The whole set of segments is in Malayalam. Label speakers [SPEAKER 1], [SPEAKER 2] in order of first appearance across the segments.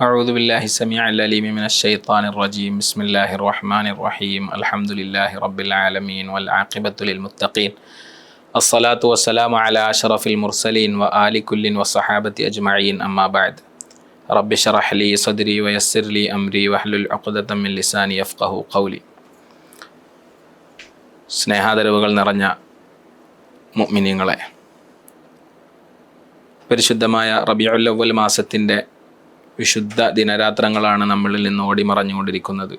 [SPEAKER 1] أعوذ بالله السميع العليم من الشيطان الرجيم بسم الله الرحمن الرحيم الحمد لله رب العالمين والعاقبة للمتقين الصلاة والسلام على أشرف المرسلين وآل كل وصحابة أجمعين أما بعد رب اشرح لي صدري ويسر لي أمري واحلل عقدة من لساني يفقه قولي സ്നേഹാദരവുകൾ നിറഞ്ഞ മുഅ്മിനീങ്ങളെ പരിശുദ്ധമായ റബിയുല്ലവൽ മാസത്തിൻ്റെ വിശുദ്ധ ദിനരാത്രങ്ങളാണ് നമ്മളിൽ നിന്ന് ഓടിമറഞ്ഞുകൊണ്ടിരിക്കുന്നത്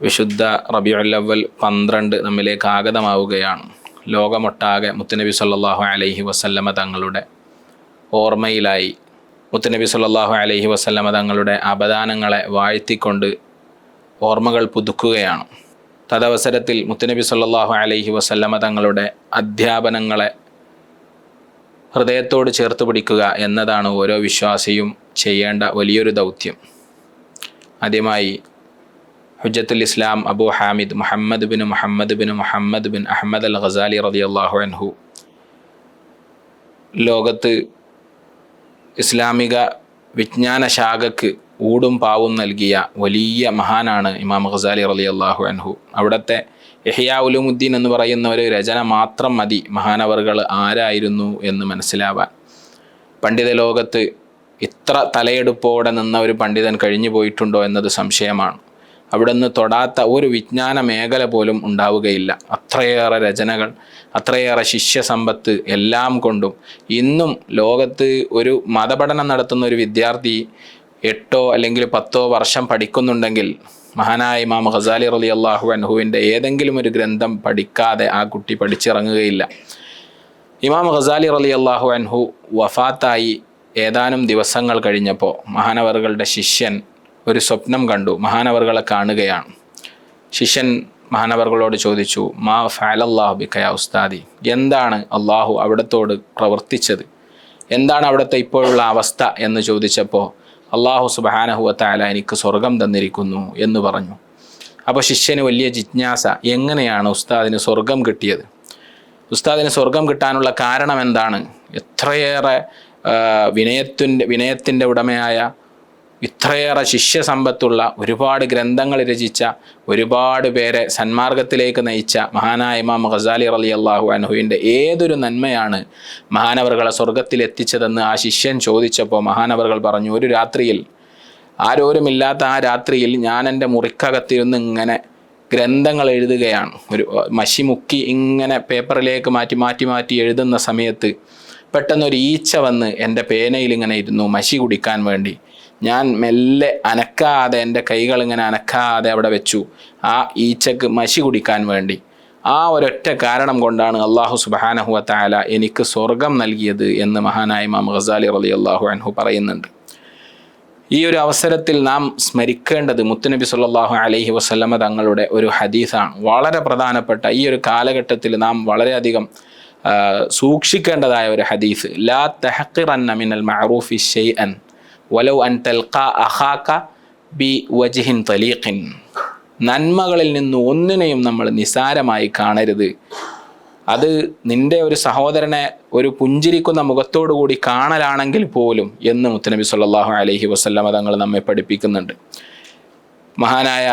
[SPEAKER 1] വിശുദ്ധ റബിയുല്ലവൽ പന്ത്രണ്ട് നമ്മിലേക്ക് ആഗതമാവുകയാണ്. ലോകമൊട്ടാകെ മുത്തുനബി സല്ലാഹു അലൈഹി വസല്ലമ തങ്ങളുടെ ഓർമ്മയിലായി. മുത്തുനബി സല്ലാഹു അലൈഹി വസല്ലമ തങ്ങളുടെ അപദാനങ്ങളെ വാഴ്ത്തിക്കൊണ്ട് ഓർമ്മകൾ പുതുക്കുകയാണ്. തദവസരത്തിൽ മുത്തുനബി സല്ലാഹു അലൈഹി വസല്ലമ തങ്ങളുടെ അധ്യാപനങ്ങളെ ഹൃദയത്തോട് ചേർത്ത് പിടിക്കുക എന്നതാണ് ഓരോ വിശ്വാസിയും ചെയ്യേണ്ട വലിയൊരു ദൗത്യം. ആദ്യമായി ഹുജത്തുൽ ഇസ്ലാം Abu Hamid Muhammad bin Muhammad bin Muhammad bin Ahmad al Ghazali റതി അള്ളാഹു അൻഹു ലോകത്ത് ഇസ്ലാമിക വിജ്ഞാന ശാഖക്ക് ഊടും പാവും നൽകിയ വലിയ മഹാനാണ് ഇമാം ഖസാലി റലി അള്ളാഹു അൻഹു. അവിടുത്തെ എഹിയാ ഉലുമുദ്ദീൻ എന്ന് പറയുന്ന ഒരു രചന മാത്രം മതി. മഹാനവറുകൾ ആരായിരുന്നു എന്ന് മനസ്സിലാവാൻ. പണ്ഡിത ലോകത്ത് ഇത്ര തലയെടുപ്പോടെ നിന്ന ഒരു പണ്ഡിതൻ കഴിഞ്ഞു പോയിട്ടുണ്ടോ എന്നത് സംശയമാണ്. അവിടെ നിന്ന് തൊടാത്ത ഒരു വിജ്ഞാന മേഖല പോലും ഉണ്ടാവുകയില്ല. അത്രയേറെ രചനകൾ അത്രയേറെ ശിഷ്യസമ്പത്ത് എല്ലാം കൊണ്ടും ഇന്നും ലോകത്ത് ഒരു മതപഠനം നടത്തുന്ന ഒരു വിദ്യാർത്ഥി എട്ടോ അല്ലെങ്കിൽ പത്തോ വർഷം പഠിക്കുന്നുണ്ടെങ്കിൽ മഹാനായ ഇമാം ഖസാലി റലി അള്ളാഹു അൻഹുവിന്റെ ഏതെങ്കിലും ഒരു ഗ്രന്ഥം പഠിക്കാതെ ആ കുട്ടി പഠിച്ചിറങ്ങുകയില്ല. ഇമാം ഖസാലി റലി അള്ളാഹു അൻഹു വഫാത്തായി ഏതാനും ദിവസങ്ങൾ കഴിഞ്ഞപ്പോൾ മഹാനവറുകളുടെ ശിഷ്യൻ ഒരു സ്വപ്നം കണ്ടു. മഹാനവറുകളെ കാണുകയാണ്. ശിഷ്യൻ മഹാനവറുകളോട് ചോദിച്ചു മാ ഫാലല്ലാഹു ബിക്കയ ഉസ്താദി? എന്താണ് അള്ളാഹു അവിടത്തോട് പ്രവർത്തിച്ചത്? എന്താണ് അവിടുത്തെ ഇപ്പോഴുള്ള അവസ്ഥ? എന്ന് ചോദിച്ചപ്പോൾ അള്ളാഹു സുബാനഹുവത്തായ എനിക്ക് സ്വർഗം തന്നിരിക്കുന്നു എന്ന് പറഞ്ഞു. അപ്പോൾ ശിഷ്യന് വലിയ ജിജ്ഞാസ എങ്ങനെയാണ് ഉസ്താദിന് സ്വർഗം കിട്ടിയത്? ഉസ്താദിന് സ്വർഗം കിട്ടാനുള്ള കാരണം എന്താണ്? എത്രയേറെ വിനയത്തിന്റെ വിനയത്തിന്റെ ഉടമയായ ഇത്രയേറെ ശിഷ്യസമ്പത്തുള്ള ഒരുപാട് ഗ്രന്ഥങ്ങൾ രചിച്ച ഒരുപാട് പേരെ സന്മാർഗത്തിലേക്ക് നയിച്ച മഹാനായ ഇമാം ഖസാലി അലി അള്ളാഹു അനഹുവിന്റെ ഏതൊരു നന്മയാണ് മഹാനവറുകളെ സ്വർഗത്തിലെത്തിച്ചതെന്ന് ആ ശിഷ്യൻ ചോദിച്ചപ്പോൾ മഹാനവറുകൾ പറഞ്ഞു ഒരു രാത്രിയിൽ ആരോരുമില്ലാത്ത ആ രാത്രിയിൽ ഞാൻ എന്റെ മുറിക്കകത്തിരുന്ന് ഇങ്ങനെ ഗ്രന്ഥങ്ങൾ എഴുതുകയാണ്. ഒരു മഷി മുക്കി ഇങ്ങനെ പേപ്പറിലേക്ക് മാറ്റി മാറ്റി മാറ്റി എഴുതുന്ന സമയത്ത് പെട്ടെന്നൊരു ഈച്ച വന്ന് എന്റെ പേനയിൽ ഇങ്ങനെ ഇരുന്നു മഷി കുടിക്കാൻ വേണ്ടി. ഞാൻ മെല്ലെ അനക്കാതെ എന്റെ കൈകൾ ഇങ്ങനെ അനക്കാതെ അവിടെ വെച്ചു. ആ ഈച്ചക്ക് മഷി കുടിക്കാൻ വേണ്ടി. ആ ഒരൊറ്റ കാരണം കൊണ്ടാണ് അള്ളാഹു സുബാനഹുവ താല എനിക്ക് സ്വർഗം നൽകിയത് എന്ന് മഹാനായ ഇമാം ഖസാലി റലി അള്ളാഹു അൻഹു പറയുന്നുണ്ട്. ഈ ഒരു അവസരത്തിൽ നാം സ്മരിക്കേണ്ടത് മുത്തുനബി സല്ലാഹു അലഹി വസ്ലമ തങ്ങളുടെ ഒരു ഹദീസാണ്. വളരെ പ്രധാനപ്പെട്ട ഈ ഒരു കാലഘട്ടത്തിൽ നാം വളരെയധികം സൂക്ഷിക്കേണ്ടതായ ഒരു ഹദീസ്. ലാ തെഹക്കിറന്ന മിനൽ മഅറൂഫി ഷെയ്അൻ വലൗ അൻ തൽക്ക അഹാക്ക ബി വജിഹിൻ തലീഖിൻ. നന്മകളിൽ നിന്ന് ഒന്നിനെയും നമ്മൾ നിസാരമായി കാണരുത്. അത് നിന്റെ ഒരു സഹോദരനെ ഒരു പുഞ്ചിരിക്കുന്ന മുഖത്തോടു കൂടി കാണലാണെങ്കിൽ പോലും എന്ന് മുത്തനബി സല്ലാഹു അലഹി വസ്ല്ലാം തങ്ങൾ നമ്മെ പഠിപ്പിക്കുന്നുണ്ട്. മഹാനായ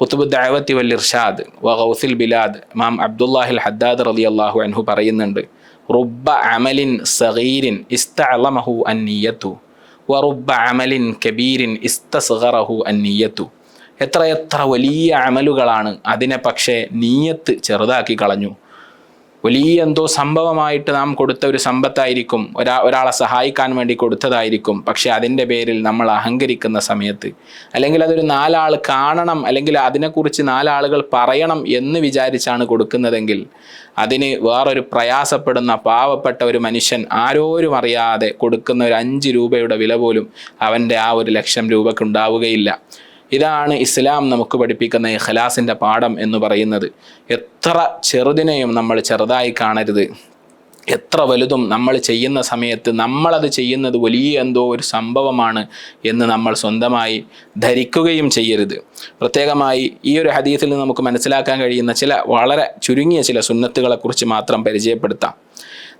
[SPEAKER 1] കുത്തുബ് ദാവത്തി വൽ ഇർഷാദ് വ ഗൗസിൽ ബിലാദ് മാം അബ്ദുല്ലാഹിൽ ഹദ്ദാദ് റലി അള്ളാഹു അൻഹു പറയുന്നുണ്ട് റുബ്ബ അമലിൻ സഗീരിൻ ഇസ്തഅലമഹു അന്നിയത്തു വറുബ്ബ അമലിൻ കബീരിൻ ഇസ്തസ്ഗറഹു അന്നിയത്തു എത്രയെത്ര വലിയ അമലുകളാണ് അതിനെ പക്ഷേ നീയത്ത് ചെറുതാക്കി കളഞ്ഞു. വലിയ എന്തോ സംഭവമായിട്ട് നാം കൊടുത്ത ഒരു സമ്പത്തായിരിക്കും ഒരാ ഒരാളെ സഹായിക്കാൻ വേണ്ടി കൊടുത്തതായിരിക്കും. പക്ഷെ അതിന്റെ പേരിൽ നമ്മൾ അഹങ്കരിക്കുന്ന സമയത്ത് അല്ലെങ്കിൽ അതൊരു നാലാൾ കാണണം അല്ലെങ്കിൽ അതിനെക്കുറിച്ച് നാലാളുകൾ പറയണം എന്ന് വിചാരിച്ചാണ് കൊടുക്കുന്നതെങ്കിൽ അതിന് വേറൊരു പ്രയാസപ്പെടുന്ന പാവപ്പെട്ട ഒരു മനുഷ്യൻ ആരോരും അറിയാതെ കൊടുക്കുന്ന ഒരു അഞ്ച് രൂപയുടെ വില പോലും അവന്റെ ആ ഒരു ലക്ഷം രൂപയ്ക്ക് ഉണ്ടാവുകയില്ല. ഇതാണ് ഇസ്ലാം നമുക്ക് പഠിപ്പിക്കുന്ന ഇഖലാസിന്റെ പാഠം എന്ന് പറയുന്നത്. എത്ര ചെറുതിനെയും നമ്മൾ ചെറുതായി കാണരുത്. എത്ര വലുതും നമ്മൾ ചെയ്യുന്ന സമയത്ത് നമ്മളത് ചെയ്യുന്നത് വലിയ എന്തോ ഒരു സംഭവമാണ് എന്ന് നമ്മൾ സ്വന്തമായി ധരിക്കുകയും ചെയ്യരുത്. പ്രത്യേകമായി ഈ ഒരു ഹദീസിൽ നമുക്ക് മനസ്സിലാക്കാൻ കഴിയുന്ന ചില വളരെ ചുരുങ്ങിയ ചില സുന്നത്തുകളെക്കുറിച്ച് മാത്രം പരിചയപ്പെടുത്താം.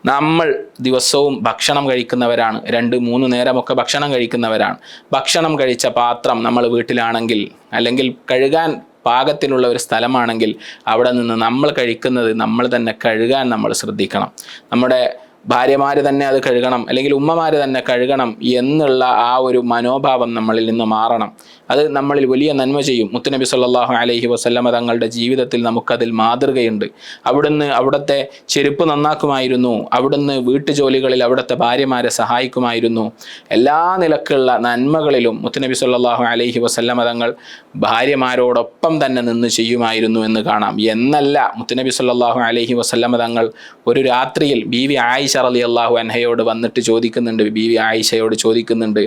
[SPEAKER 1] നമ്മൾ ദിവസവും ഭക്ഷണം കഴിക്കുന്നവരാണ്. രണ്ട് മൂന്ന് നേരമൊക്കെ ഭക്ഷണം കഴിക്കുന്നവരാണ്. ഭക്ഷണം കഴിച്ച പാത്രം നമ്മൾ വീട്ടിലാണെങ്കിൽ അല്ലെങ്കിൽ കഴുകാൻ പാകത്തിലുള്ള ഒരു സ്ഥലമാണെങ്കിൽ അവിടെ നിന്ന് നമ്മൾ കഴിക്കുന്നത് നമ്മൾ തന്നെ കഴുകാൻ നമ്മൾ ശ്രദ്ധിക്കണം. നമ്മുടെ ഭാര്യമാർ തന്നെ അത് കഴുകണം അല്ലെങ്കിൽ ഉമ്മമാർ തന്നെ കഴുകണം എന്നുള്ള ആ ഒരു മനോഭാവം നമ്മളിൽ നിന്ന് മാറണം. അത് നമ്മളിൽ വലിയ നന്മ ചെയ്യും. മുത്തുനബി സല്ലാഹു അലഹി വസല്ലമ തങ്ങളുടെ ജീവിതത്തിൽ നമുക്കതിൽ മാതൃകയുണ്ട്. അവിടുന്ന് അവിടുത്തെ ചെരുപ്പ് നന്നാക്കുമായിരുന്നു. അവിടുന്ന് വീട്ടുജോലികളിൽ അവിടുത്തെ ഭാര്യമാരെ സഹായിക്കുമായിരുന്നു. എല്ലാ നിലക്കുള്ള നന്മകളിലും മുത്തുനബി സല്ലാഹു അലഹി വസല്ലമ തങ്ങൾ ഭാര്യമാരോടൊപ്പം തന്നെ നിന്ന് ചെയ്യുമായിരുന്നു എന്ന് കാണാം. എന്നല്ല മുത്തുനബി സല്ലാഹു അലഹി വസല്ലമ തങ്ങൾ ഒരു രാത്രിയിൽ ബി വി ആയിഷ അലി അള്ളാഹു അൻഹയോട് വന്നിട്ട് ചോദിക്കുന്നുണ്ട് ബി വി ആയിഷയോട് ചോദിക്കുന്നുണ്ട്.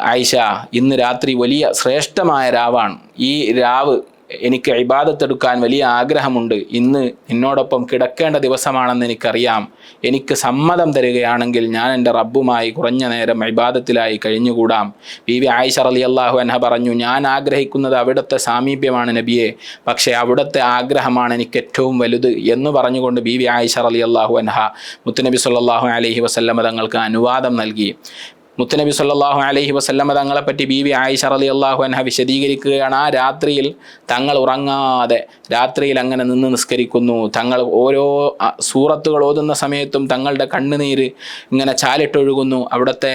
[SPEAKER 1] ആയിഷ ഇന്ന് രാത്രി വലിയ ശ്രേഷ്ഠമായ രാവാണ്. ഈ രാവ് എനിക്ക് ഇബാദത്തെടുക്കാൻ വലിയ ആഗ്രഹമുണ്ട്. ഇന്ന് നിന്നോടൊപ്പം കിടക്കേണ്ട ദിവസമാണെന്ന് എനിക്കറിയാം. എനിക്ക് സമ്മതം തരികയാണെങ്കിൽ ഞാൻ എന്റെ റബ്ബുമായി കുറഞ്ഞ നേരം ഇബാദത്തിലായി കഴിഞ്ഞുകൂടാം. ബി വി ആയിഷ അലി അള്ളാഹു അൻഹ പറഞ്ഞു ഞാൻ ആഗ്രഹിക്കുന്നത് അവിടുത്തെ സാമീപ്യമാണ് നബിയെ. പക്ഷേ അവിടുത്തെ ആഗ്രഹമാണ് എനിക്ക് ഏറ്റവും വലുത് എന്ന് പറഞ്ഞുകൊണ്ട് ബി വി ആയിഷ അലി അള്ളാഹു അൻഹ മുത്തുനബി സല്ലാഹു അലഹി വസല്ലമ തങ്ങൾക്ക് അനുവാദം നൽകി. മുത്തുനബി സല്ലല്ലാഹു അലൈഹി വസല്ലമ തങ്ങളെപ്പറ്റി ബി വി ആയിഷ അലി അള്ളാഹു അൻഹ വിശദീകരിക്കുകയാണ്. ആ രാത്രിയിൽ തങ്ങൾ ഉറങ്ങാതെ രാത്രിയിൽ അങ്ങനെ നിന്ന് നിസ്കരിക്കുന്നു. തങ്ങൾ ഓരോ സൂറത്തുകൾ ഓതുന്ന സമയത്തും തങ്ങളുടെ കണ്ണുനീര് ഇങ്ങനെ ചാലിട്ടൊഴുകുന്നു. അവിടുത്തെ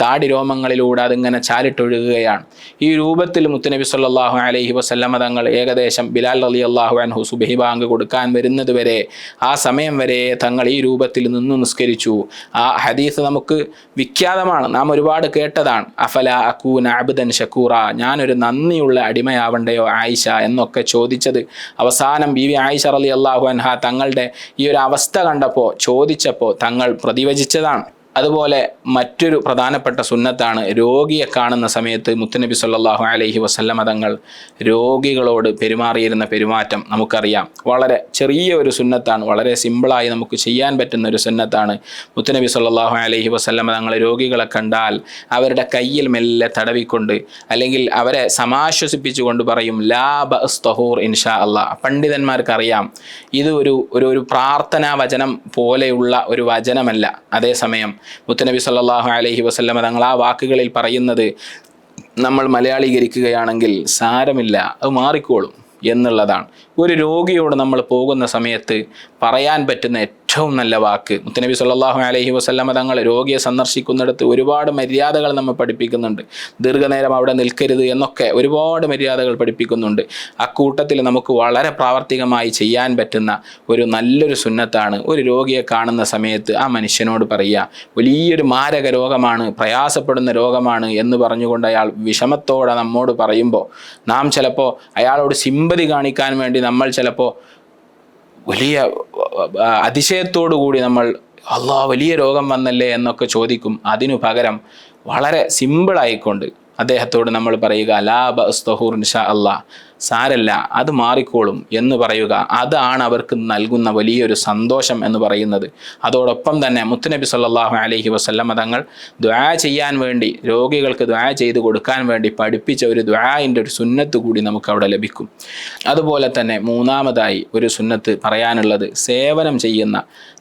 [SPEAKER 1] താടി രോമങ്ങളിലൂടെ അതിങ്ങനെ ചാലിട്ടൊഴുകുകയാണ്. ഈ രൂപത്തിൽ മുത്തുനബി സല്ലാഹു അലൈഹി വസല്ലമ തങ്ങൾ ഏകദേശം ബിലാൽ അലി അള്ളാഹു അൻഹു സുബഹി ബാങ്ക് കൊടുക്കാൻ വരുന്നത് വരെ ആ സമയം വരെ തങ്ങൾ ഈ രൂപത്തിൽ നിന്ന് നിസ്കരിച്ചു. ആ ഹദീസ് നമുക്ക് വിഖ്യാതമാണ്. നാം ഒരുപാട് കേട്ടതാണ്. അഫല അക്കൂൻ അബ്ദൻ ഷക്കൂറ ഞാനൊരു നന്ദിയുള്ള അടിമയാവണ്ടയോ ആയിഷ എന്നൊക്കെ ചോദിച്ചത്. അവസാനം ബി വി ആയിഷ അലി അള്ളാഹു അൻഹ തങ്ങളുടെ ഈ ഒരു അവസ്ഥ കണ്ടപ്പോൾ ചോദിച്ചപ്പോൾ തങ്ങൾ പ്രതിവചിച്ചതാണ്. അതുപോലെ മറ്റൊരു പ്രധാനപ്പെട്ട സുന്നത്താണ് രോഗിയെ കാണുന്ന സമയത്ത് മുത്തുനബി സല്ലാഹു അലൈഹി വസല്ലമ തങ്ങൾ രോഗികളോട് പെരുമാറിയിരുന്ന പെരുമാറ്റം നമുക്കറിയാം. വളരെ ചെറിയ ഒരു സുന്നത്താണ് വളരെ സിമ്പിളായി നമുക്ക് ചെയ്യാൻ പറ്റുന്ന ഒരു സുന്നത്താണ്. മുത്തുനബി സല്ലാഹു അലൈഹി വസല്ലമ തങ്ങൾ രോഗികളെ കണ്ടാൽ അവരുടെ കയ്യിൽ മെല്ലെ തടവിക്കൊണ്ട് അല്ലെങ്കിൽ അവരെ സമാശ്വസിപ്പിച്ചുകൊണ്ട് പറയും ലാ ബസ്തഹൂർ ഇൻഷാ അള്ളാ പണ്ഡിതന്മാർക്കറിയാം ഇത് ഒരു ഒരു പ്രാർത്ഥനാ വചനം പോലെയുള്ള ഒരു വചനമല്ല. അതേസമയം മുത്തുനബി സല്ലാഹു അലഹി വസല്ലമ തങ്ങൾ ആ വാക്കുകളിൽ പറയുന്നത് നമ്മൾ മലയാളീകരിക്കുകയാണെങ്കിൽ സാരമില്ല അത് മാറിക്കോളും. എന്നുള്ളതാണ്. ഒരു രോഗിയോട് നമ്മൾ പോകുന്ന സമയത്ത് പറയാൻ പറ്റുന്ന ഏറ്റവും നല്ല വാക്ക്. മുത്തനബി സല്ലാഹു അലഹി വസല്ലമ തങ്ങൾ രോഗിയെ സന്ദർശിക്കുന്നിടത്ത് ഒരുപാട് മര്യാദകൾ നമ്മൾ പഠിപ്പിക്കുന്നുണ്ട്. ദീർഘനേരം അവിടെ നിൽക്കരുത് എന്നൊക്കെ ഒരുപാട് മര്യാദകൾ പഠിപ്പിക്കുന്നുണ്ട്. അക്കൂട്ടത്തിൽ നമുക്ക് വളരെ പ്രാവർത്തികമായി ചെയ്യാൻ പറ്റുന്ന ഒരു നല്ലൊരു സുന്നത്താണ് ഒരു രോഗിയെ കാണുന്ന സമയത്ത് ആ മനുഷ്യനോട് പറയുക. വലിയൊരു മാരക രോഗമാണ് പ്രയാസപ്പെടുന്ന രോഗമാണ് എന്ന് പറഞ്ഞുകൊണ്ട് അയാൾ വിഷമത്തോടെ നമ്മോട് പറയുമ്പോൾ നാം ചിലപ്പോൾ അയാളോട് സിമ്പതി കാണിക്കാൻ വേണ്ടി നമ്മൾ ചിലപ്പോൾ വലിയ അതിശയത്തോടു കൂടി നമ്മൾ അള്ളാ വലിയ രോഗം വന്നല്ലേ എന്നൊക്കെ ചോദിക്കും. അതിനു പകരം വളരെ സിമ്പിളായിക്കൊണ്ട് അദ്ദേഹത്തോട് നമ്മൾ പറയുക ലാ അസ്തഹൂർ ഇൻഷാ അള്ളാ സാരല്ല അത് മാറിക്കോളും എന്ന് പറയുക. അതാണ് അവർക്ക് നൽകുന്ന വലിയൊരു സന്തോഷം എന്ന് പറയുന്നത്. അതോടൊപ്പം തന്നെ മുത്തുനബി സല്ലാഹു അലഹി വസ്ല്ലാം തങ്ങൾ ദ്വാ ചെയ്യാൻ വേണ്ടി രോഗികൾക്ക് ദ്വാ ചെയ്ത് കൊടുക്കാൻ വേണ്ടി പഠിപ്പിച്ച ഒരു ദ്വായിന്റെ ഒരു സുന്നത്ത് കൂടി നമുക്ക് അവിടെ ലഭിക്കും. അതുപോലെ തന്നെ മൂന്നാമതായി ഒരു സുന്നത്ത് പറയാനുള്ളത് സേവനം ചെയ്യുന്ന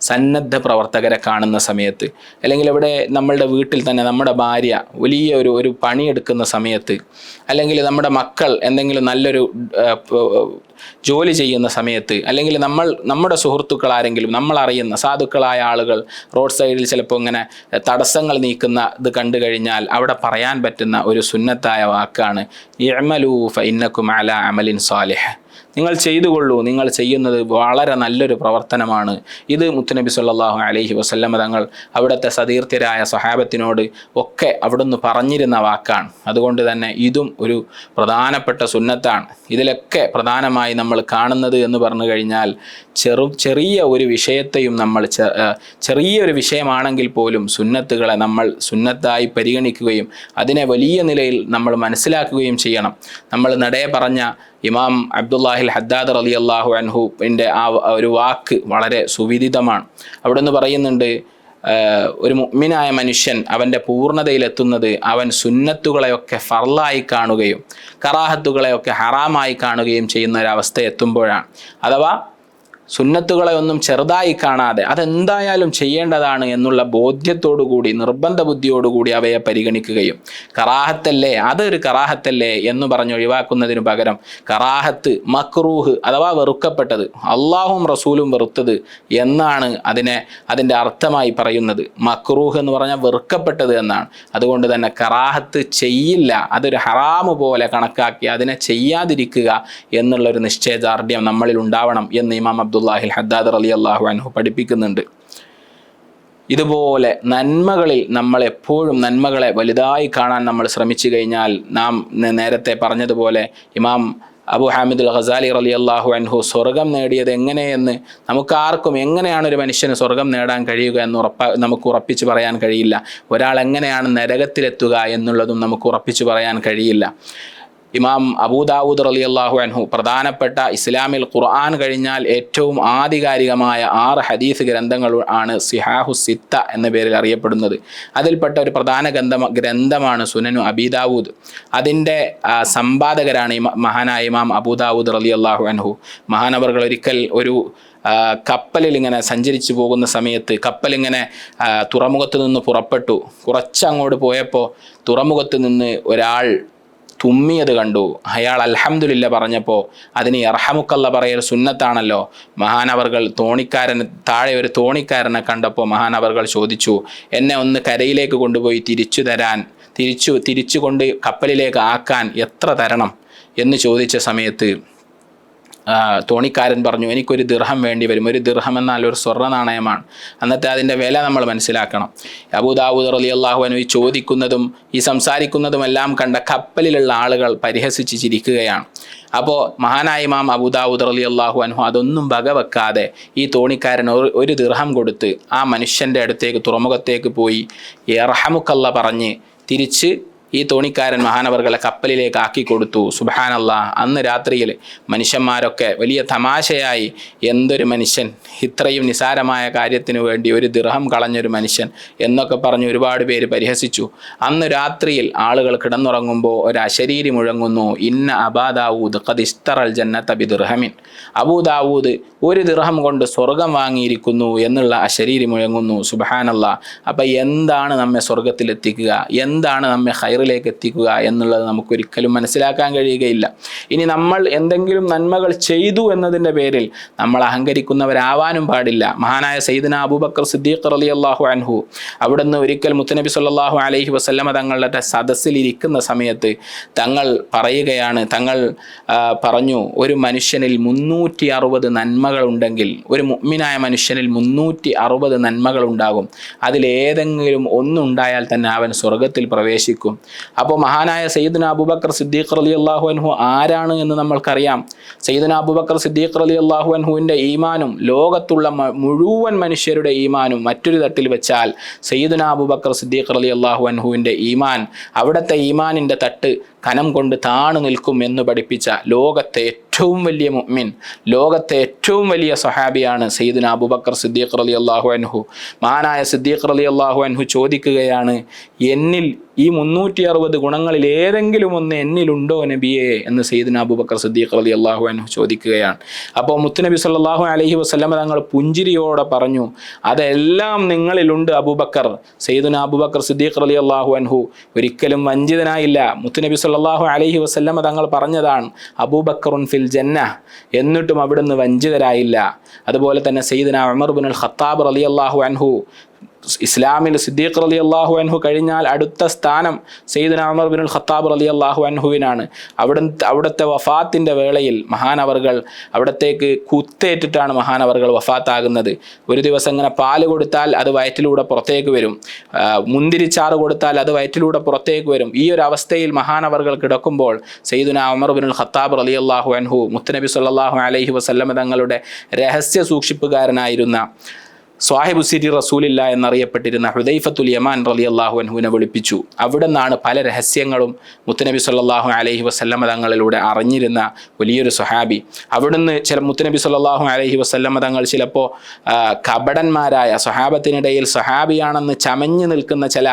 [SPEAKER 1] സന്നദ്ധ പ്രവർത്തകരെ കാണുന്ന സമയത്ത് അല്ലെങ്കിൽ ഇവിടെ നമ്മളുടെ വീട്ടിൽ തന്നെ നമ്മുടെ ഭാര്യ വലിയ ഒരു ഒരു പണിയെടുക്കുന്ന സമയത്ത് അല്ലെങ്കിൽ നമ്മുടെ മക്കൾ എന്തെങ്കിലും നല്ലൊരു ജോലി ചെയ്യുന്ന സമയത്ത് അല്ലെങ്കിൽ നമ്മൾ നമ്മുടെ സുഹൃത്തുക്കൾ ആരെങ്കിലും നമ്മൾ അറിയുന്ന സാധുക്കളായ ആളുകൾ റോഡ് സൈഡിൽ ചിലപ്പോൾ ഇങ്ങനെ തടസ്സങ്ങൾ നീക്കുന്ന ഇത് കണ്ടു കഴിഞ്ഞാൽ അവിടെ പറയാൻ പറ്റുന്ന ഒരു സുന്നത്തായ വാക്കാണ് ഇഅ്മലൂ ഫഇന്നക്കും അല അമലിൻ സാലിഹ്. നിങ്ങൾ ചെയ്തുകൊള്ളൂ. നിങ്ങൾ ചെയ്യുന്നത് വളരെ നല്ലൊരു പ്രവർത്തനമാണ്. ഇത് മുത്തുനബി സല്ലാഹു അലഹി വസല്ലമ തങ്ങൾ അവിടുത്തെ സതീർത്ഥ്യരായ സഹാബത്തിനോട് ഒക്കെ അവിടുന്ന് പറഞ്ഞിരുന്ന വാക്കാണ്. അതുകൊണ്ട് തന്നെ ഇതും ഒരു പ്രധാനപ്പെട്ട സുന്നത്താണ്. ഇതിലൊക്കെ പ്രധാനമായി നമ്മൾ കാണുന്നത് എന്ന് പറഞ്ഞു കഴിഞ്ഞാൽ ചെറു ചെറിയ ഒരു വിഷയത്തെയും നമ്മൾ ചെറിയ ഒരു വിഷയമാണെങ്കിൽ പോലും സുന്നത്തുകളെ നമ്മൾ സുന്നത്തായി പരിഗണിക്കുകയും അതിനെ വലിയ നിലയിൽ നമ്മൾ മനസ്സിലാക്കുകയും ചെയ്യണം. നമ്മൾ നടയെ പറഞ്ഞ ഇമാം അബ്ദുല്ലാഹിൽ ഹദ്ദാദർ അലി അള്ളാഹു അൻഹുവിന്റെ ആ ഒരു വാക്ക് വളരെ സുവിദിതമാണ്. അവിടെ നിന്ന് പറയുന്നുണ്ട് ഒരു മുഗ്മിനായ മനുഷ്യൻ അവന്റെ പൂർണതയിലെത്തുന്നത് അവൻ സുന്നത്തുകളെയൊക്കെ ഫർലായി കാണുകയും കറാഹത്തുകളെയൊക്കെ ഹറാമായി കാണുകയും ചെയ്യുന്ന ഒരവസ്ഥ എത്തുമ്പോഴാണ്. അഥവാ സുന്നത്തുകളെ ഒന്നും ചെറുതായി കാണാതെ അതെന്തായാലും ചെയ്യേണ്ടതാണ് എന്നുള്ള ബോധ്യത്തോടുകൂടി നിർബന്ധ ബുദ്ധിയോടുകൂടി അവയെ പരിഗണിക്കുകയും കറാഹത്തല്ലേ അതൊരു കറാഹത്തല്ലേ എന്ന് പറഞ്ഞ് ഒഴിവാക്കുന്നതിന് പകരം കറാഹത്ത് മക്രൂഹ് അഥവാ വെറുക്കപ്പെട്ടത് അള്ളാഹും റസൂലും വെറുത്തത് എന്നാണ് അതിനെ അതിന്റെ അർത്ഥമായി പറയുന്നത്. മക്രൂഹ് എന്ന് പറഞ്ഞാൽ വെറുക്കപ്പെട്ടത് എന്നാണ്. അതുകൊണ്ട് തന്നെ കറാഹത്ത് ചെയ്യില്ല അതൊരു ഹറാമ് പോലെ കണക്കാക്കി അതിനെ ചെയ്യാതിരിക്കുക എന്നുള്ളൊരു നിശ്ചയദാർഢ്യം നമ്മളിൽ ഉണ്ടാവണം എന്ന് ഇമാം അബ്ദുല്ലാഹിൽ ഹദ്ദാദ് അലി അള്ളാഹു അൻഹു പഠിപ്പിക്കുന്നുണ്ട്. ഇതുപോലെ നന്മകളിൽ നമ്മൾ എപ്പോഴും നന്മകളെ വലുതായി കാണാൻ നമ്മൾ ശ്രമിച്ചു കഴിഞ്ഞാൽ നാം നേരത്തെ പറഞ്ഞതുപോലെ ഇമാം അബു ഹാമിദുൽ ഖസാലി റലി അള്ളാഹു അൻഹു സ്വർഗം നേടിയത് എങ്ങനെയെന്ന് നമുക്കാർക്കും എങ്ങനെയാണ് ഒരു മനുഷ്യന് സ്വർഗം നേടാൻ കഴിയുക എന്ന് ഉറപ്പ നമുക്ക് ഉറപ്പിച്ചു പറയാൻ കഴിയില്ല. ഒരാൾ എങ്ങനെയാണ് നരകത്തിലെത്തുക എന്നുള്ളതും നമുക്ക് ഉറപ്പിച്ചു പറയാൻ കഴിയില്ല. ഇമാം അബൂദാവൂദ് റലി അള്ളാഹു അൻഹു പ്രധാനപ്പെട്ട ഇസ്ലാമിൽ ഖുർആൻ കഴിഞ്ഞാൽ ഏറ്റവും ആധികാരികമായ ആറ് ഹദീസ് ഗ്രന്ഥങ്ങൾ ആണ് സിഹാഹു സിത്ത എന്ന പേരിൽ അറിയപ്പെടുന്നത്. അതിൽപ്പെട്ട ഒരു പ്രധാന ഗ്രന്ഥ ഗ്രന്ഥമാണ് സുനനു അബീദാവൂദ് അതിന്റെ സമ്പാദകരാണ് മഹാനായ ഇമാം അബൂദാവൂദ് റലി അള്ളാഹു അൻഹു. മഹാനവറുകൾ ഒരിക്കൽ ഒരു കപ്പലിൽ ഇങ്ങനെ സഞ്ചരിച്ചു പോകുന്ന സമയത്ത് കപ്പലിങ്ങനെ തുറമുഖത്ത് നിന്ന് പുറപ്പെട്ടു. കുറച്ചങ്ങോട്ട് പോയപ്പോൾ തുറമുഖത്ത് നിന്ന് ഒരാൾ തുമ്മിയത് കണ്ടു. അയാൾ അൽഹംദുലില്ല പറഞ്ഞപ്പോൾ അതിന് അർഹമുക്കല്ല പറയൽ സുന്നത്താണല്ലോ. മഹാനവർകൾ തോണിക്കാരൻ താഴെ ഒരു തോണിക്കാരനെ കണ്ടപ്പോൾ മഹാനവർകൾ ചോദിച്ചു എന്നെ ഒന്ന് കരയിലേക്ക് കൊണ്ടുപോയി തിരിച്ചു തരാൻ തിരിച്ചു തിരിച്ചു കൊണ്ട് കപ്പലിലേക്ക് ആക്കാൻ എത്ര തരണം? എന്ന് ചോദിച്ച സമയത്ത് തോണിക്കാരൻ പറഞ്ഞു എനിക്കൊരു ദിർഹം വേണ്ടി വരും. ഒരു ദിർഹം എന്നാൽ ഒരു സ്വർണ നാണയമാണ് അന്നത്തെ അതിന്റെ വില നമ്മൾ മനസ്സിലാക്കണം. അബൂദാവൂദ് അലി അള്ളാഹുവിനു ഈ ചോദിക്കുന്നതും ഈ സംസാരിക്കുന്നതുമെല്ലാം കണ്ട കപ്പലിലുള്ള ആളുകൾ പരിഹസിച്ച് ചിരിക്കുകയാണ് അപ്പോൾ മഹാനായ ഇമാം അബൂദാവൂദ് അലി അള്ളാഹു അനുഹു അതൊന്നും വകവെക്കാതെ ഈ തോണിക്കാരൻ ഒരു ദിർഹം കൊടുത്ത് ആ മനുഷ്യന്റെ അടുത്തേക്ക് തുറമുഖത്തേക്ക് പോയി എറഹമുക്കല്ല പറഞ്ഞ് തിരിച്ച് ഈ തോണിക്കാരൻ മഹാനവർകളെ കപ്പലിലേക്ക് ആക്കി കൊടുത്തു. സുബാനല്ല അന്ന് രാത്രിയിൽ മനുഷ്യന്മാരൊക്കെ വലിയ തമാശയായി. എന്തൊരു മനുഷ്യൻ? ഇത്രയും നിസാരമായ കാര്യത്തിനു വേണ്ടി ഒരു ദിർഹം കളഞ്ഞൊരു മനുഷ്യൻ എന്നൊക്കെ പറഞ്ഞ് ഒരുപാട് പേര് പരിഹസിച്ചു. അന്ന് രാത്രിയിൽ ആളുകൾ കിടന്നുറങ്ങുമ്പോൾ ഒരു അശരീരി മുഴങ്ങുന്നു ഇന്ന അബാദാവൂദ് ഖദിസ്തറൽ ജന്നത്ത ബി ദിർഹമിൻ അബൂദാവൂദ് ഒരു ദിർഹം കൊണ്ട് സ്വർഗം വാങ്ങിയിരിക്കുന്നു എന്നുള്ള അശരീരി മുഴങ്ങുന്നു സുബഹാനല്ല. അപ്പം എന്താണ് നമ്മെ സ്വർഗത്തിലെത്തിക്കുക? എന്താണ് നമ്മെ ഹൈറിലേക്ക് എത്തിക്കുക എന്നുള്ളത് നമുക്കൊരിക്കലും മനസ്സിലാക്കാൻ കഴിയുകയില്ല. ഇനി നമ്മൾ എന്തെങ്കിലും നന്മകൾ ചെയ്തു എന്നതിന്റെ പേരിൽ നമ്മൾ അഹങ്കരിക്കുന്നവരാവാനും പാടില്ല. മഹാനായ സയ്യിദ്ന അബൂബക്കർ സിദ്ദീഖ് അലി അള്ളാഹു അൻഹു അവിടുന്ന് ഒരിക്കൽ മുത്തനബി സല്ലല്ലാഹു അലൈഹി വസല്ലമ തങ്ങളുടെ സദസ്സിൽ ഇരിക്കുന്ന സമയത്ത് തങ്ങൾ പറയുകയാണ് തങ്ങൾ പറഞ്ഞു ഒരു മനുഷ്യനിൽ മുന്നൂറ്റി അറുപത് നന്മകൾ ഉണ്ടെങ്കിൽ ഒരു മുഗ്മിനായ മനുഷ്യനിൽ മുന്നൂറ്റി അറുപത് നന്മകൾ ഉണ്ടാകും അതിലേതെങ്കിലും ഒന്നുണ്ടായാൽ തന്നെ അവൻ സ്വർഗത്തിൽ പ്രവേശിക്കും. അപ്പോൾ മഹാനായ സയ്യിദ്ന അബുബക്കർ സിദ്ദീഖ് അലി അള്ളാഹു അൻഹു ആരാണ് എന്ന് നമ്മൾക്കറിയാം. സയ്യിദ്ന അബുബക്കർ സിദ്ദീഖ് അലി അള്ളാഹു അൻഹുവിന്റെ ഈമാനും ലോകത്തുള്ള മുഴുവൻ മനുഷ്യരുടെ ഈമാനും മറ്റൊരു തട്ടിൽ വെച്ചാൽ സയ്യിദ്ന അബുബക്കർ സിദ്ദീഖ് അലി അള്ളാഹു അൻഹുവിന്റെ ഈമാൻ അവിടുത്തെ ഈമാനിന്റെ തട്ട് കനം കൊണ്ട് താണു നിൽക്കും എന്ന് പഠിപ്പിച്ച ലോകത്തെ ഏറ്റവും വലിയ മുഅ്മിൻ ലോകത്തെ ഏറ്റവും വലിയ സഹാബിയാണ് സയ്യിദിന അബുബക്കർ സിദ്ദീഖ് അലി അള്ളാഹു അൻഹു. മഹാനായ സിദ്ദീഖ് അലി അള്ളാഹു അൻഹു ചോദിക്കുകയാണ് എന്നിൽ ഈ മുന്നൂറ്റി അറുപത് ഗുണങ്ങളിൽ ഏതെങ്കിലും ഒന്ന് എന്നിലുണ്ടോ നബിയെ? എന്ന് സയ്യിദിന അബുബക്കർ സിദ്ദീഖ് അലി അള്ളാഹു അൻഹു ചോദിക്കുകയാണ്. അപ്പോൾ മുത്തുനബി സല്ലാഹു അലഹി വസ്ലമ തങ്ങൾ പുഞ്ചിരിയോടെ പറഞ്ഞു അതെല്ലാം നിങ്ങളിലുണ്ട് അബൂബക്കർ. സയ്യിദിന അബൂബക്കർ സിദ്ദീഖ് അലി അള്ളാഹു അൻഹു ഒരിക്കലും വഞ്ചിതനായില്ല. മുത്തുനബി സല്ലല്ലാഹു അലൈഹി വസല്ലമ തങ്ങൾ പറഞ്ഞതാണ് അബൂബക്കറുൻ ഫിൽ ജന്ന എന്നിട്ടും അവിടുന്ന് വഞ്ചിതരായില്ല. അതുപോലെ തന്നെ സെയ്ദന ഉമർ ബിൻ ഖത്താബ് റലി അള്ളാഹു അൻഹു ഇസ്ലാമിൽ സിദ്ദീഖ് റലി അള്ളാഹു അൻഹു കഴിഞ്ഞാൽ അടുത്ത സ്ഥാനം സെയ്ദ് ഉമർ ബിൻ ഖത്താബ് റലി അള്ളാഹു അൻഹുവിനാണ്. അവിടെ അവിടുത്തെ വഫാത്തിന്റെ വേളയിൽ മഹാനവർകൾ അവിടത്തേക്ക് കുത്തേറ്റിട്ടാണ് മഹാനവർകൾ വഫാത്താകുന്നത്. ഒരു ദിവസം ഇങ്ങനെ പാൽ കൊടുത്താൽ അത് വയറ്റിലൂടെ പുറത്തേക്ക് വരും. മുന്തിരിച്ചാറ് കൊടുത്താൽ അത് വയറ്റിലൂടെ പുറത്തേക്ക് വരും. ഈ ഒരു അവസ്ഥയിൽ മഹാനവർകൾ കിടക്കുമ്പോൾ സെയ്ദുന ഉമർ ബിൻ ഖത്താബ് റലി അള്ളാഹു അൻഹു മുത്തനബി സല്ലാഹു അലൈഹി വസല്ലമ തങ്ങളുടെ രഹസ്യ സൂക്ഷിപ്പുകാരനായിരുന്ന സ്വാഹിബു സിരി റസൂലില്ല എന്നറിയപ്പെട്ടിരുന്ന ഹുദൈഫത്തുൽ യമാൻ റലി അള്ളാഹു അൻഹുവിനെ വിളിപ്പിച്ചു. അവിടെ നിന്നാണ് പല രഹസ്യങ്ങളും മുത്തനബി സല്ലാഹു അലഹി വസല്ലമ തങ്ങളിലൂടെ അറിഞ്ഞിരുന്ന വലിയൊരു സുഹാബി അവിടുന്ന് ചില മുത്തനബി സല്ലാഹു അലഹി വസല്ലമ തങ്ങൾ ചിലപ്പോൾ കപടന്മാരായ സ്വഹാബത്തിനിടയിൽ സ്വഹാബിയാണെന്ന് ചമഞ്ഞു നിൽക്കുന്ന ചില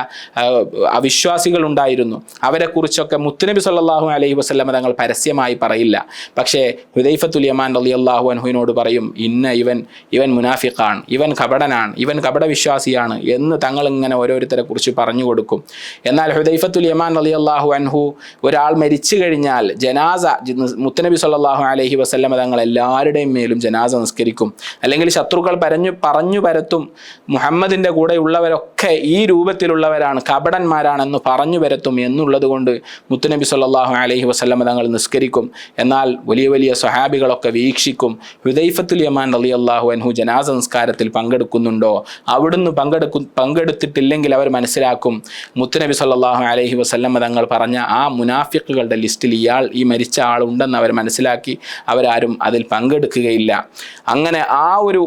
[SPEAKER 1] അവിശ്വാസികൾ ഉണ്ടായിരുന്നു. അവരെക്കുറിച്ചൊക്കെ മുത്തനബി സല്ലാഹു അലഹി വസല്ലമ തങ്ങൾ പരസ്യമായി പറയില്ല. പക്ഷേ ഹുദൈഫത്തുൽ യമാൻ റലി അള്ളാഹു അൻഹുവിനോട് പറയും ഇന്ന ഇവൻ ഇവൻ മുനാഫിഖാണ്. ഇവൻ കപടനാണ്. ഇവൻ കപട വിശ്വാസിയാണ് എന്ന് തങ്ങൾ ഇങ്ങനെ ഓരോരുത്തരെ കുറിച്ച് പറഞ്ഞു കൊടുക്കും. എന്നാൽ ഹുദൈഫത്തുൽ യമാൻ അലി അള്ളാഹു അൻഹു ഒരാൾ മരിച്ചു കഴിഞ്ഞാൽ ജനാസ മുത്തനബി സല്ലാഹു അലഹി വസല്ലമ തങ്ങൾ എല്ലാവരുടെയും മേലും ജനാസ നിസ്കരിക്കും. അല്ലെങ്കിൽ ശത്രുക്കൾ പരഞ്ഞു പറഞ്ഞു പരത്തും മുഹമ്മദിന്റെ കൂടെ ഉള്ളവരൊക്കെ ഈ രൂപത്തിലുള്ളവരാണ് കപടന്മാരാണെന്ന് പറഞ്ഞു പരത്തും എന്നുള്ളത് കൊണ്ട് മുത്തുനബി സല്ലാഹു അലഹി വസല്ലമ തങ്ങൾ നിസ്കരിക്കും. എന്നാൽ വലിയ വലിയ സ്വഹാബികളൊക്കെ വീക്ഷിക്കും. ഹുദൈഫത്തുൽ യമാൻ അലി അള്ളാഹു അൻഹു ജനാസ സംസ്കാരത്തിൽ പങ്കെടുക്കുന്നുണ്ടോ? അവിടുന്ന് പങ്കെടുക്കു പങ്കെടുത്തിട്ടില്ലെങ്കിൽ അവർ മനസ്സിലാക്കും. മുത്തുനബി സല്ലാഹു അലഹി വസല്ലമ തങ്ങൾ പറഞ്ഞ ആ മുനാഫിക്കുകളുടെ ലിസ്റ്റിൽ ഇയാൾ ഈ മരിച്ച ആളുണ്ടെന്ന് അവർ മനസ്സിലാക്കി. അവരാരും അതിൽ പങ്കെടുക്കുകയില്ല. അങ്ങനെ ആ ഒരു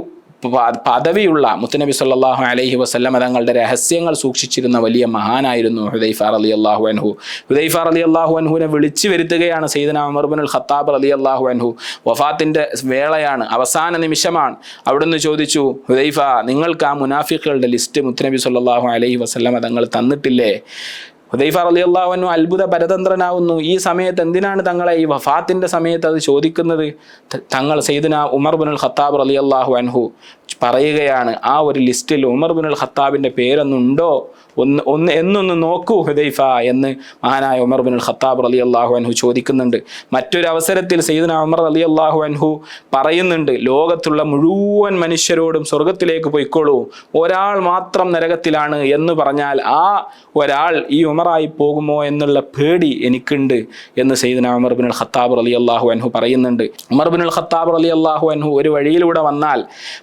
[SPEAKER 1] പദവിയുള്ള മുത്തനബി സല്ലല്ലാഹു അലൈഹി വസല്ലമ തങ്ങളുടെ രഹസ്യങ്ങൾ സൂക്ഷിച്ചിരുന്ന വലിയ മഹാനായിരുന്നു ഹുദൈഫ അലി അള്ളാഹു അൻഹു. ഹുദൈഫ അലി അള്ളാഹു അൻഹുവിനെ വിളിച്ചു വരുത്തുകയാണ് സൈദന ഉമർ ബിൻ ഖത്താബ് അലി അള്ളാഹു അൻഹു. വഫാത്തിന്റെ വേളയാണ്. അവസാന നിമിഷമാണ്. അവിടുന്ന് ചോദിച്ചു ഹുദൈഫ നിങ്ങൾക്ക് ആ മുനാഫിക്കുകളുടെ ലിസ്റ്റ് മുത്തനബി സല്ലല്ലാഹു അലൈഹി വസല്ലമ തങ്ങൾ തന്നിട്ടില്ലേ? ഹുദൈഫ അലി അൻഹു അത്ഭുത പരതന്ത്രനാവുന്നു. ഈ സമയത്ത് എന്തിനാണ് തങ്ങളെ ഈ വഫാത്തിന്റെ സമയത്ത് അത് ചോദിക്കുന്നത്? തങ്ങൾ സെയ്ദിന ഉമർ ബിനുൽ ഖത്താബ് അലി അള്ളാഹു അൻഹു പറയുകയാണ് ആ ഒരു ലിസ്റ്റിൽ ഉമർ ബിനുൽ ഖത്താബിന്റെ പേരൊന്നുണ്ടോ? ഒന്ന് ഒന്ന് എന്നൊന്ന് നോക്കൂ ഹുദൈഫ എന്ന് മഹാനായ ഉമർ ബിൻ ഖത്താബ് അലി അള്ളാഹു അൻഹു ചോദിക്കുന്നുണ്ട്. മറ്റൊരു അവസരത്തിൽ സയ്യിദുന ഉമർ അലി അള്ളാഹു അൻഹു പറയുന്നുണ്ട് ലോകത്തുള്ള മുഴുവൻ മനുഷ്യരോടും സ്വർഗത്തിലേക്ക് പോയിക്കോളൂ ഒരാൾ മാത്രം നരകത്തിലാണ് എന്ന് പറഞ്ഞാൽ ആ ഒരാൾ ഈ ഉമറായി പോകുമോ എന്നുള്ള പേടി എനിക്കുണ്ട് എന്ന് സയ്യിദ്ന ഉമർ ബിൻ ഖത്താബ് അലി അള്ളാഹു അൻഹു പറയുന്നുണ്ട്. ഉമർ ബിൻ ഖത്താബ് അലി അള്ളാഹു അൻഹു ഒരു വഴിയിലൂടെ വന്നാൽ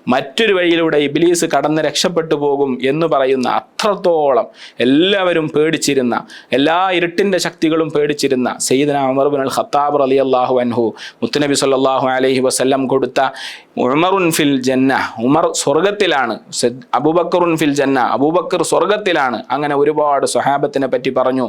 [SPEAKER 1] മറ്റൊരു വഴിയിലൂടെ ഇബിലീസ് കടന്ന് രക്ഷപ്പെട്ടു പോകും എന്ന് പറയുന്ന അത്രത്തോളം എല്ലാവരും പേടിച്ചിരുന്ന എല്ലാ ഇരുട്ടിന്റെ ശക്തികളും പേടിച്ചിരുന്ന സയ്യിദന ഉമർ അൽ ഖത്താബ് അലി അള്ളാഹു അൻഹു മുത്തുനബി സല്ലല്ലാഹു അലൈഹി വസല്ലം കൊടുത്ത ഉമറുൻ ഫിൽ ജന്ന ഉമർ സ്വർഗത്തിലാണ് അബൂബക്കറുൻ ഫിൽ ജന്ന അബൂബക്കർ സ്വർഗത്തിലാണ് അങ്ങനെ ഒരുപാട് സ്വഹാബത്തിനെ പറ്റി പറഞ്ഞു.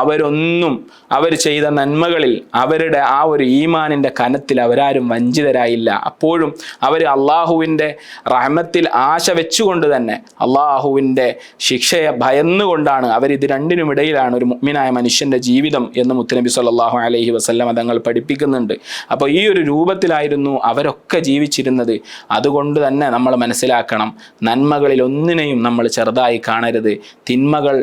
[SPEAKER 1] അവരൊന്നും അവർ ചെയ്ത നന്മകളിൽ അവരുടെ ആ ഒരു ഈമാനിന്റെ കനത്തിൽ അവരാരും വഞ്ചിതരായില്ല. അപ്പോഴും അവർ അള്ളാഹുവിന്റെ റഹ്മത്തിൽ ആശ വെച്ചുകൊണ്ട് തന്നെ അള്ളാഹുവിന്റെ ശിക്ഷയെ ഭയന്നുകൊണ്ടാണ് രണ്ടിനും ഇടയിലാണ് ഒരു മുഗ്മിനായ മനുഷ്യന്റെ ജീവിതം എന്ന് മുത്തുനബി സല്ലാഹു അലഹി വസ്ല്ലാം തങ്ങൾ പഠിപ്പിക്കുന്നുണ്ട്. അപ്പോൾ ഈ ഒരു രൂപത്തിലായിരുന്നു അവരൊക്കെ ജീവിച്ചിരുന്നത്. അതുകൊണ്ട് തന്നെ നമ്മൾ മനസ്സിലാക്കണം നന്മകളിൽ ഒന്നിനെയും നമ്മൾ ചെറുതായി കാണരുത്. തിന്മകൾ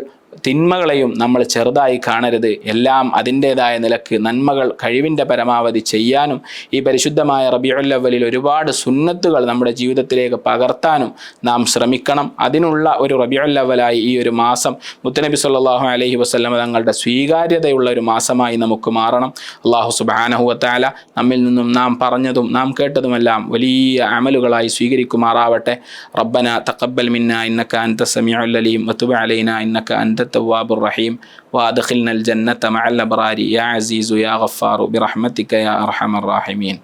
[SPEAKER 1] തിന്മകളെയും നമ്മൾ ചെറുതായി കാണരുത്. എല്ലാം അതിന്റെതായ നിലയ്ക്ക് നന്മകൾ കഴിവിന്റെ പരമാവധി ചെയ്യാനും ഈ പരിശുദ്ധമായ റബിയുല്ലവലിൽ ഒരുപാട് സുന്നത്തുകൾ നമ്മുടെ ജീവിതത്തിലേക്ക് പകർത്താനും നാം ശ്രമിക്കണം. അതിനുള്ള ഒരു റബിയുല്ലവലായി ഈ ഒരു മാസം മുത്തനബി സല്ലാഹു അലഹി വസല്ലമ തങ്ങളുടെ സ്വീകാര്യതയുള്ള ഒരു മാസമായി നമുക്ക് മാറണം. അള്ളാഹു സുബാനഹുവത്താല നമ്മിൽ നിന്നും നാം പറഞ്ഞതും നാം കേട്ടതുമെല്ലാം വലിയ അമലുകളായി സ്വീകരിക്കുമാറാവട്ടെ. റബ്ബന തക്കബൽ മിന്ന ഇന്നക അൻത സമീഉൽ അലീം വതുബ് അലൈന ഇന്നക അൻത التواب الرحيم. وأدخلنا الجنة مع الأبرار. يا عزيز يا غفار برحمتك يا أرحم الراحمين.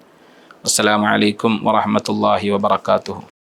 [SPEAKER 1] السلام عليكم ورحمة الله وبركاته.